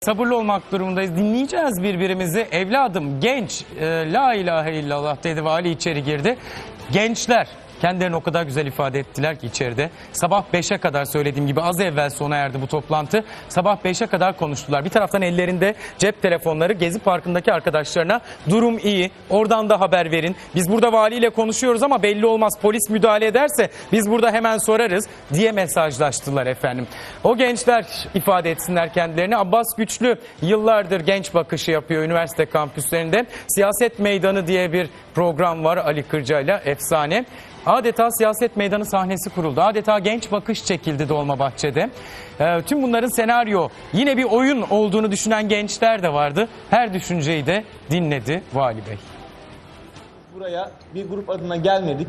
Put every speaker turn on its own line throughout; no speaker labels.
Sabırlı olmak durumundayız. Dinleyeceğiz birbirimizi. Evladım genç e, la ilahe illallah dedi vali içeri girdi. Gençler kendilerini o kadar güzel ifade ettiler ki içeride. Sabah 5'e kadar söylediğim gibi az evvel sona erdi bu toplantı. Sabah 5'e kadar konuştular. Bir taraftan ellerinde cep telefonları Gezi Parkı'ndaki arkadaşlarına durum iyi. Oradan da haber verin. Biz burada valiyle konuşuyoruz ama belli olmaz. Polis müdahale ederse biz burada hemen sorarız diye mesajlaştılar efendim. O gençler ifade etsinler kendilerini. Abbas Güçlü yıllardır genç bakışı yapıyor üniversite kampüslerinde. Siyaset Meydanı diye bir program var Ali Kırca'yla efsane. Adeta siyaset meydanı sahnesi kuruldu. Adeta genç bakış çekildi Dolmabahçe'de. Ee, tüm bunların senaryo yine bir oyun olduğunu düşünen gençler de vardı. Her düşünceyi de dinledi Vali Bey.
Buraya bir grup adına gelmedik.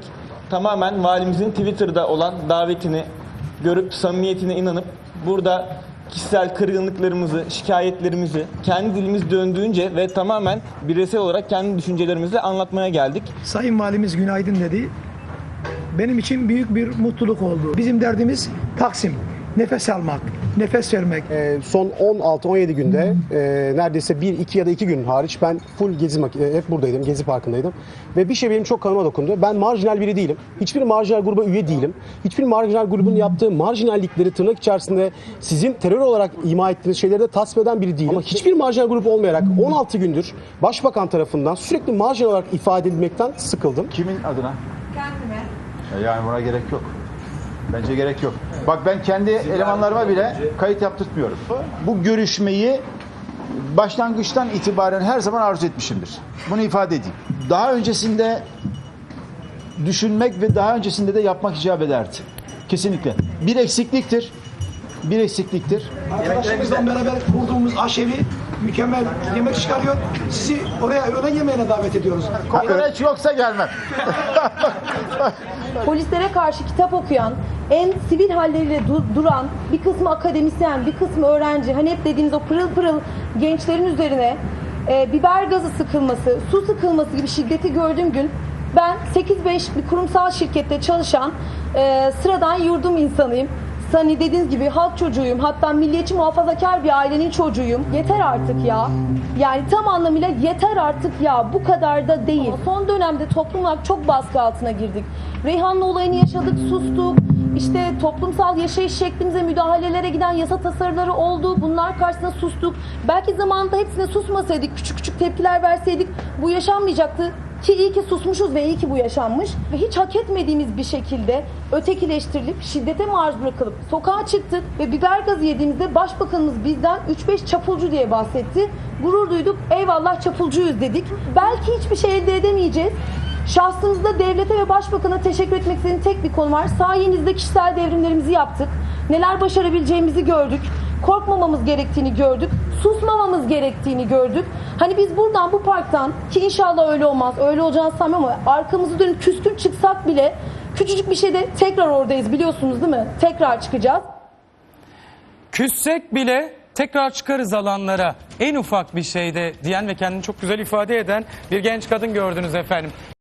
Tamamen valimizin Twitter'da olan davetini görüp samimiyetine inanıp burada kişisel kırgınlıklarımızı, şikayetlerimizi kendi dilimiz döndüğünce ve tamamen bireysel olarak kendi düşüncelerimizi anlatmaya geldik.
Sayın Valimiz günaydın dedi. Benim için büyük bir mutluluk oldu. Bizim derdimiz Taksim. Nefes almak, nefes vermek.
Ee, son 16-17 günde e, neredeyse 1, 2 ya da 2 gün hariç ben full Gezi e, hep buradaydım, Gezi Parkı'ndaydım. Ve bir şey benim çok kanıma dokundu. Ben marjinal biri değilim. Hiçbir marjinal gruba üye değilim. Hiçbir marjinal grubun yaptığı marjinallikleri tırnak içerisinde sizin terör olarak ima ettiğiniz şeyleri de tasvip eden biri değilim. Ama hiçbir marjinal grup olmayarak 16 gündür Başbakan tarafından sürekli marjinal olarak ifade edilmekten sıkıldım.
Kimin adına? Kendime. Yani buna gerek yok. Bence gerek yok. Bak ben kendi elemanlarıma bile kayıt yaptırtmıyorum. Bu görüşmeyi başlangıçtan itibaren her zaman arzu etmişimdir. Bunu ifade edeyim. Daha öncesinde düşünmek ve daha öncesinde de yapmak icap ederdi. Kesinlikle. Bir eksikliktir. Bir eksikliktir.
Arkadaşlarımızla beraber kurduğumuz aşevi mükemmel yemek çıkarıyor. Sizi oraya öğlen yemeğine davet ediyoruz.
Kokoreç yoksa gelmem.
polislere karşı kitap okuyan, en sivil halleriyle du- duran bir kısmı akademisyen, bir kısmı öğrenci, hani hep dediğimiz o pırıl pırıl gençlerin üzerine e, biber gazı sıkılması, su sıkılması gibi şiddeti gördüğüm gün ben 8-5 bir kurumsal şirkette çalışan e, sıradan yurdum insanıyım. Hani dediğiniz gibi halk çocuğuyum. Hatta milliyetçi muhafazakar bir ailenin çocuğuyum. Yeter artık ya. Yani tam anlamıyla yeter artık ya. Bu kadar da değil. Son dönemde toplum olarak çok baskı altına girdik. Reyhanlı olayını yaşadık, sustuk. İşte toplumsal yaşayış şeklimize müdahalelere giden yasa tasarıları oldu. Bunlar karşısında sustuk. Belki zamanında hepsine susmasaydık, küçük küçük tepkiler verseydik bu yaşanmayacaktı. Ki iyi ki susmuşuz ve iyi ki bu yaşanmış. Ve hiç hak etmediğimiz bir şekilde ötekileştirilip, şiddete maruz bırakılıp sokağa çıktık ve biber gazı yediğimizde başbakanımız bizden 3-5 çapulcu diye bahsetti. Gurur duyduk, eyvallah çapulcuyuz dedik. Belki hiçbir şey elde edemeyeceğiz. Şahsımızda devlete ve başbakana teşekkür etmek istediğim tek bir konu var. Sayenizde kişisel devrimlerimizi yaptık. Neler başarabileceğimizi gördük. Korkmamamız gerektiğini gördük. Susmamamız gerektiğini gördük. Hani biz buradan bu parktan ki inşallah öyle olmaz. Öyle olacağını sanmıyorum ama arkamızı dönüp küskün çıksak bile küçücük bir şeyde tekrar oradayız biliyorsunuz değil mi? Tekrar çıkacağız.
Küssek bile tekrar çıkarız alanlara en ufak bir şeyde diyen ve kendini çok güzel ifade eden bir genç kadın gördünüz efendim.